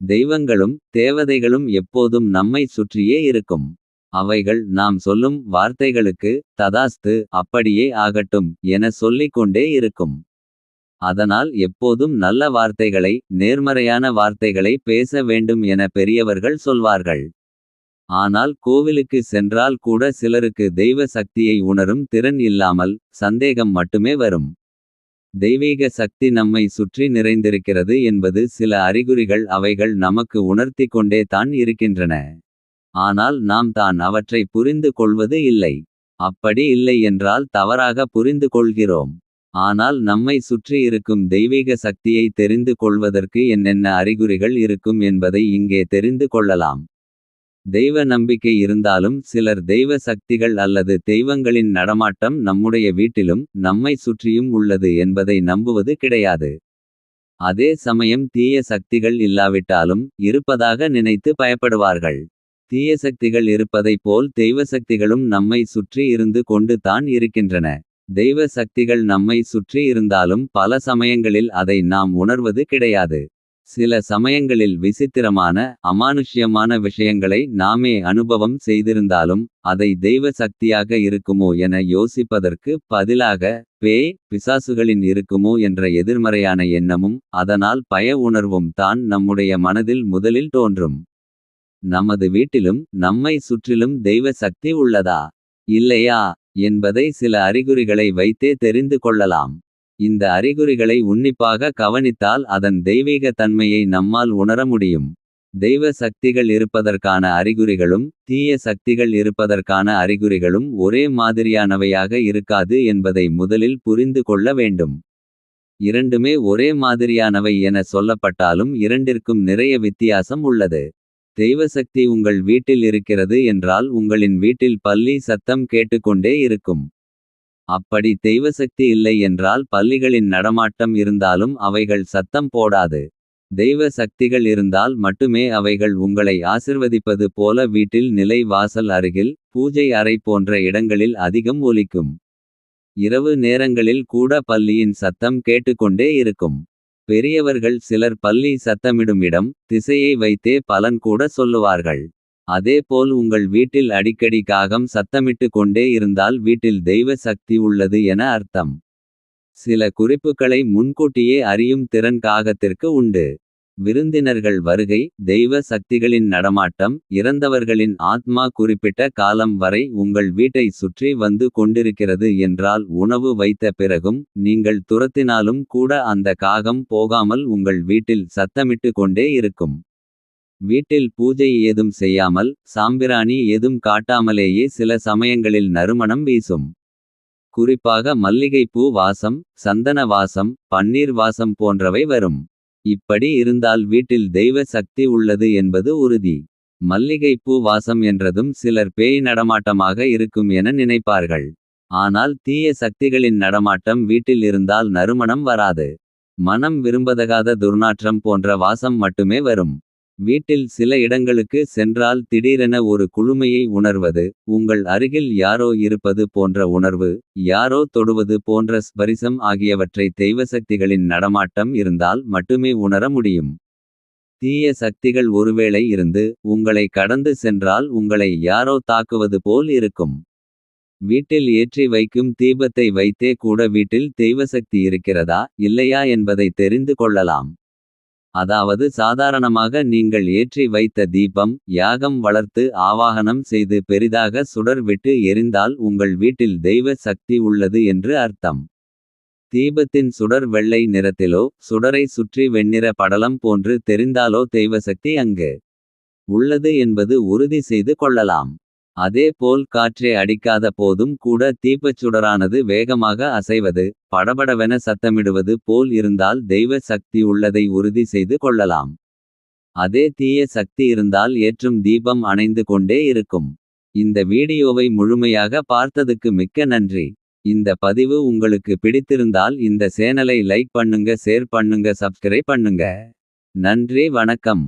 தெய்வங்களும் தேவதைகளும் எப்போதும் நம்மை சுற்றியே இருக்கும். அவைகள் நாம் சொல்லும் வார்த்தைகளுக்கு ததாஸ்து அப்படியே ஆகட்டும் என சொல்லிக்கொண்டே இருக்கும். அதனால் எப்போதும் நல்ல வார்த்தைகளை நேர்மறையான வார்த்தைகளை பேச வேண்டும் என பெரியவர்கள் சொல்வார்கள். ஆனால் கோவிலுக்கு சென்றால் கூட சிலருக்கு தெய்வ சக்தியை உணரும் திறன் இல்லாமல் சந்தேகம் மட்டுமே வரும். தெய்வீக சக்தி நம்மை சுற்றி நிறைந்திருக்கிறது என்பது சில அறிகுறிகள் அவைகள் நமக்கு உணர்த்திக் கொண்டே தான் இருக்கின்றன. ஆனால் நாம் தான் அவற்றை புரிந்து கொள்வது இல்லை. அப்படி இல்லை என்றால் தவறாக புரிந்து கொள்கிறோம். ஆனால் நம்மை சுற்றி இருக்கும் தெய்வீக சக்தியை தெரிந்து கொள்வதற்கு என்னென்ன அறிகுறிகள் இருக்கும் என்பதை இங்கே தெரிந்து கொள்ளலாம். தெய்வ நம்பிக்கை இருந்தாலும் சிலர் தெய்வ சக்திகள் அல்லது தெய்வங்களின் நடமாட்டம் நம்முடைய வீட்டிலும் நம்மை சுற்றியும் உள்ளது என்பதை நம்புவது கிடையாது. அதே சமயம் தீய சக்திகள் இல்லாவிட்டாலும் இருப்பதாக நினைத்து பயப்படுவார்கள். தீய சக்திகள் இருப்பதைப் போல் தெய்வ சக்திகளும் நம்மை சுற்றி இருந்து கொண்டு தான் இருக்கின்றன. தெய்வ சக்திகள் நம்மை சுற்றி இருந்தாலும் பல சமயங்களில் அதை நாம் உணர்வது கிடையாது. சில சமயங்களில் விசித்திரமான அமானுஷ்யமான விஷயங்களை நாமே அனுபவம் செய்திருந்தாலும். அதை தெய்வ சக்தியாக இருக்குமோ என யோசிப்பதற்கு பதிலாக. பேய் பிசாசுகளின் இருக்குமோ என்ற எதிர்மறையான எண்ணமும். அதனால் பய உணர்வும் தான் நம்முடைய மனதில் முதலில் தோன்றும். நமது வீட்டிலும் நம்மை சுற்றிலும் தெய்வ சக்தி உள்ளதா. இல்லையா என்பதை சில அறிகுறிகளை வைத்தே தெரிந்து கொள்ளலாம். இந்த அறிகுறிகளை உன்னிப்பாக கவனித்தால் அதன் தெய்வீக தன்மையை நம்மால் உணர முடியும். தெய்வ சக்திகள் இருப்பதற்கான அறிகுறிகளும். தீய சக்திகள் இருப்பதற்கான அறிகுறிகளும் ஒரே மாதிரியானவையாக இருக்காது என்பதை முதலில் புரிந்து கொள்ள வேண்டும். இரண்டுமே ஒரே மாதிரியானவை என சொல்லப்பட்டாலும் இரண்டிற்கும் நிறைய வித்தியாசம் உள்ளது. தெய்வசக்தி உங்கள் வீட்டில் இருக்கிறது என்றால் உங்களின் வீட்டில் பல்லி சத்தம் கேட்டுக்கொண்டே இருக்கும். அப்படி தெய்வசக்தி இல்லை என்றால் பள்ளிகளின் நடமாட்டம் இருந்தாலும் அவைகள் சத்தம் போடாது. தெய்வ சக்திகள் இருந்தால் மட்டுமே அவைகள் உங்களை ஆசிர்வதிப்பது போல வீட்டில் நிலை வாசல் அருகில் பூஜை அறை போன்ற இடங்களில் அதிகம் ஒலிக்கும். இரவு நேரங்களில் கூட பள்ளியின் சத்தம் கேட்டுக்கொண்டே இருக்கும். பெரியவர்கள் சிலர் பள்ளி சத்தமிடும் இடம் திசையை வைத்தே பலன் கூட சொல்லுவார்கள். அதேபோல் உங்கள் வீட்டில் அடிக்கடி காகம் சத்தமிட்டு கொண்டே இருந்தால் வீட்டில் தெய்வ சக்தி உள்ளது என அர்த்தம். சில குறிப்புகளை முன்கூட்டியே அறியும் திறன் காகத்திற்கு உண்டு. விருந்தினர்கள் வருகை தெய்வ சக்திகளின் நடமாட்டம். இறந்தவர்களின் ஆத்மா குறிப்பிட்ட காலம் வரை உங்கள் வீட்டை சுற்றி வந்து கொண்டிருக்கிறது என்றால் உணவு வைத்த பிறகும். நீங்கள் துரத்தினாலும் கூட அந்த காகம் போகாமல் உங்கள் வீட்டில் சத்தமிட்டு கொண்டே இருக்கும். வீட்டில் பூஜை ஏதும் செய்யாமல் சாம்பிராணி ஏதும் காட்டாமலேயே சில சமயங்களில் நறுமணம் வீசும். குறிப்பாக மல்லிகைப்பூ வாசம் சந்தன வாசம் பன்னீர் வாசம் போன்றவை வரும். இப்படி இருந்தால் வீட்டில் தெய்வ சக்தி உள்ளது என்பது உறுதி. மல்லிகைப்பூ வாசம் என்றதும் சிலர் பேய் நடமாட்டமாக இருக்கும் என நினைப்பார்கள். ஆனால் தீய சக்திகளின் நடமாட்டம் வீட்டில் இருந்தால் நறுமணம் வராது. மனம் விரும்பதகாத துர்நாற்றம் போன்ற வாசம் மட்டுமே வரும். வீட்டில் சில இடங்களுக்கு சென்றால் திடீரென ஒரு குழுமையை உணர்வது. உங்கள் அருகில் யாரோ இருப்பது போன்ற உணர்வு. யாரோ தொடுவது போன்ற ஸ்பரிசம் ஆகியவற்றை தெய்வசக்திகளின் நடமாட்டம் இருந்தால் மட்டுமே உணர முடியும். தீய சக்திகள் ஒருவேளை இருந்து உங்களை கடந்து சென்றால் உங்களை யாரோ தாக்குவது போல் இருக்கும். வீட்டில் ஏற்றி வைக்கும் தீபத்தை வைத்தே கூட வீட்டில் தெய்வசக்தி இருக்கிறதா இல்லையா என்பதை தெரிந்து கொள்ளலாம். அதாவது சாதாரணமாக நீங்கள் ஏற்றி வைத்த தீபம் யாகம் வளர்த்து ஆவாகனம் செய்து பெரிதாக சுடர் விட்டு எரிந்தால் உங்கள் வீட்டில் தெய்வ சக்தி உள்ளது என்று அர்த்தம். தீபத்தின் சுடர் வெள்ளை நிறத்திலோ சுடரை சுற்றி வெண்ணிற படலம் போன்று தெரிந்தாலோ தெய்வசக்தி அங்கு உள்ளது என்பது உறுதி செய்து கொள்ளலாம். அதே போல் காற்றே அடிக்காத போதும் கூட தீப்பச்சுடரானது வேகமாக அசைவது. படபடவென சத்தமிடுவது போல் இருந்தால் தெய்வ சக்தி உள்ளதை உறுதி செய்து கொள்ளலாம். அதே தீய சக்தி இருந்தால் ஏற்றும் தீபம் அணைந்து கொண்டே இருக்கும். இந்த வீடியோவை முழுமையாக பார்த்ததுக்கு மிக்க நன்றி. இந்த பதிவு உங்களுக்கு பிடித்திருந்தால் இந்த சேனலை லைக் பண்ணுங்க ஷேர் பண்ணுங்க சப்ஸ்கிரைப் பண்ணுங்க. நன்றி வணக்கம்.